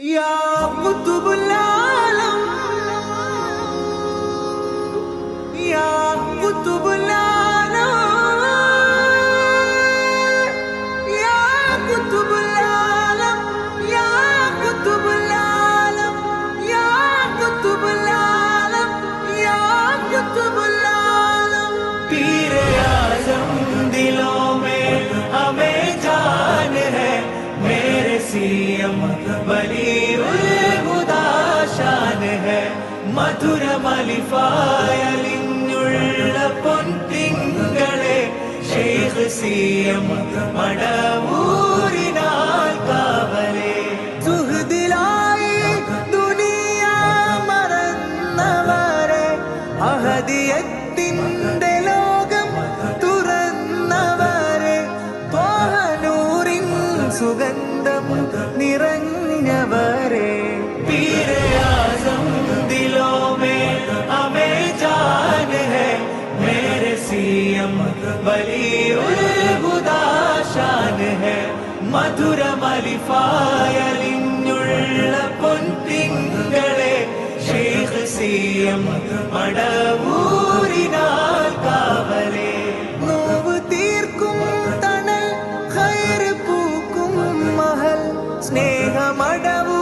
يا قطب العالم. يا قطب العالم. يا قطب CM बली ഉൽഹുദാ ഷാൻ है മധുരമലിഫായലിഞ്ഞുള്ള പൊൻതിങ്കളെ ഷെയ്ഖ് സിയം മടവൂരിനാൽ കാവലേ സുഹൃദിലായി ദുനിയ മറന്നവരെ അഹദിയത്തിൻ്റെ സുഗന്ധം നിറഞ്ഞവരെ. മധുരമലിഫായുള്ള ദിലോ മേ ഹമേ ജാൻ സിയം മടവൂ మడవు